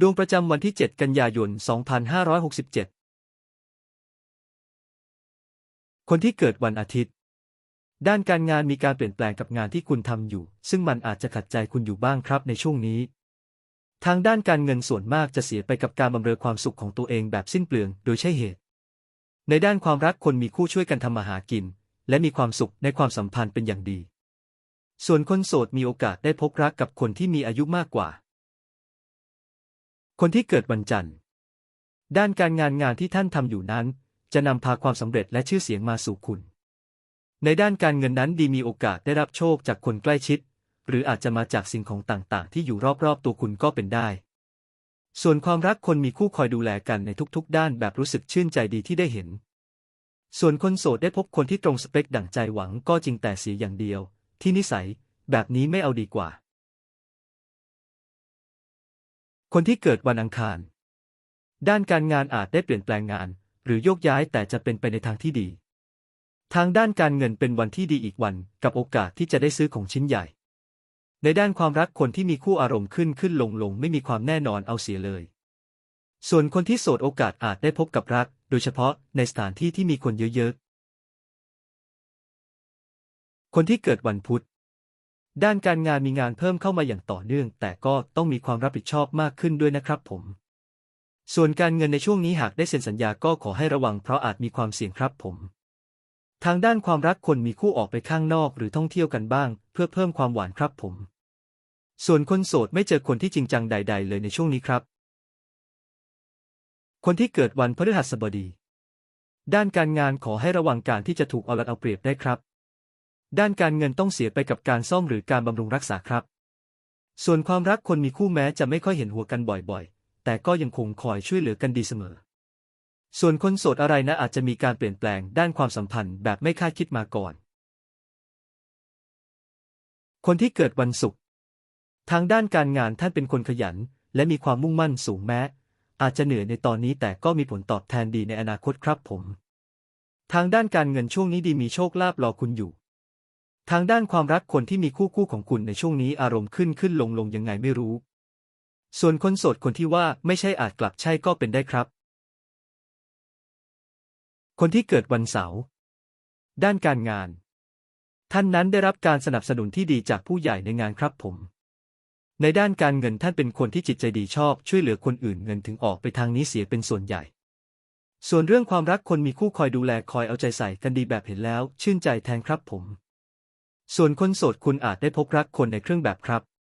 ดวงประจำวันที่ 7 กันยายน 2567 คนที่เกิดวันอาทิตย์ ด้านการงานมีการเปลี่ยนแปลงกับงานที่คุณทำอยู่ ซึ่งมันอาจจะขัดใจคุณอยู่บ้างครับในช่วงนี้ ทางด้านการเงินส่วนมากจะเสียไปกับการบำเรอความสุขของตัวเองแบบสิ้นเปลืองโดยใช่เหตุ ในด้านความรักคนมีคู่ช่วยกันทำมาหากิน และมีความสุขในความสัมพันธ์เป็นอย่างดี ส่วนคนโสดมีโอกาสได้พบรักกับคนที่มีอายุมากกว่า คนที่เกิดวันจันทร์ ด้านการงานงานที่ท่านทำอยู่นั้น จะนำพาความสำเร็จและชื่อเสียงมาสู่คุณ ในด้านการเงินนั้นดีมีโอกาสได้รับโชคจากคนใกล้ชิด หรืออาจจะมาจากสิ่งของต่างๆ ที่อยู่รอบๆตัวคุณก็เป็นได้ ส่วนความรักคนมีคู่คอยดูแลกันในทุกๆ ด้านแบบรู้สึกชื่นใจดีที่ได้เห็น ส่วนคนโสดได้พบคนที่ตรงสเปคดั่งใจหวังก็จริงแต่เสียอย่างเดียว ที่นิสัยแบบนี้ไม่เอาดีกว่า คนที่เกิดวันอังคาร ด้านการงานอาจได้เปลี่ยนแปลงงาน หรือโยกย้ายแต่จะเป็นไปในทางที่ดี ทางด้านการเงินเป็นวันที่ดีอีกวัน กับโอกาสที่จะได้ซื้อของชิ้นใหญ่ ในด้านความรักคนที่มีคู่อารมณ์ขึ้นขึ้นลงลงไม่มีความแน่นอนเอาเสียเลย ส่วนคนที่โสดโอกาสอาจได้พบกับรัก โดยเฉพาะในสถานที่ที่มีคนเยอะๆคนที่เกิดวันพุธ ด้านการงานมีงานเพิ่มเข้ามาอย่างต่อเนื่อง แต่ก็ต้องมีความรับผิดชอบมากขึ้นด้วยนะครับผม ส่วนการเงินในช่วงนี้หากได้เซ็นสัญญาก็ขอให้ระวังเพราะอาจมีความเสี่ยงครับผม ทางด้านความรักคนมีคู่ออกไปข้างนอกหรือท่องเที่ยวกันบ้าง เพื่อเพิ่มความหวานครับผม ส่วนคนโสดไม่เจอคนที่จริงจังใด ๆ เลยในช่วงนี้ครับ คนที่เกิดวันพฤหัสบดี ด้านการงานขอให้ระวังการที่จะถูกเอารัดเอาเปรียบได้ครับ ด้านการเงินต้องเสียไปกับการซ่อมหรือการบำรุงรักษาครับ ส่วนความรักคนมีคู่แม้จะไม่ค่อยเห็นหัวกันบ่อยๆ แต่ก็ยังคงคอยช่วยเหลือกันดีเสมอ ส่วนคนโสดอะไรนะอาจจะมีการเปลี่ยนแปลงด้านความสัมพันธ์แบบไม่คาดคิดมาก่อน คนที่เกิดวันศุกร์ทางด้านการงานท่านเป็นคนขยัน และมีความมุ่งมั่นสูงแม้ อาจจะเหนื่อยในตอนนี้แต่ก็มีผลตอบแทนดีในอนาคตครับผม ทางด้านการเงินช่วงนี้ดีมีโชคลาภรอคุณอยู่ ทางด้านความรักคนที่มีคู่คู่ของคุณในช่วงนี้อารมณ์ขึ้นขึ้นลงลงยังไงไม่รู้ ส่วนคนโสดคนที่ว่าไม่ใช่อาจกลับใช่ก็เป็นได้ครับ คนที่เกิดวันเสาร์ด้านการงาน ท่านนั้นได้รับการสนับสนุนที่ดีจากผู้ใหญ่ในงานครับผม ในด้านการเงินท่านเป็นคนที่จิตใจดีชอบ ช่วยเหลือคนอื่นเงินถึงออกไปทางนี้เสียเป็นส่วนใหญ่ ส่วนเรื่องความรักคนมีคู่คอยดูแลคอยเอาใจใส่กันดีแบบเห็นแล้ว ชื่นใจแทนครับผม ส่วนคนโสดคุณอาจได้พบรักคนในเครื่องแบบครับ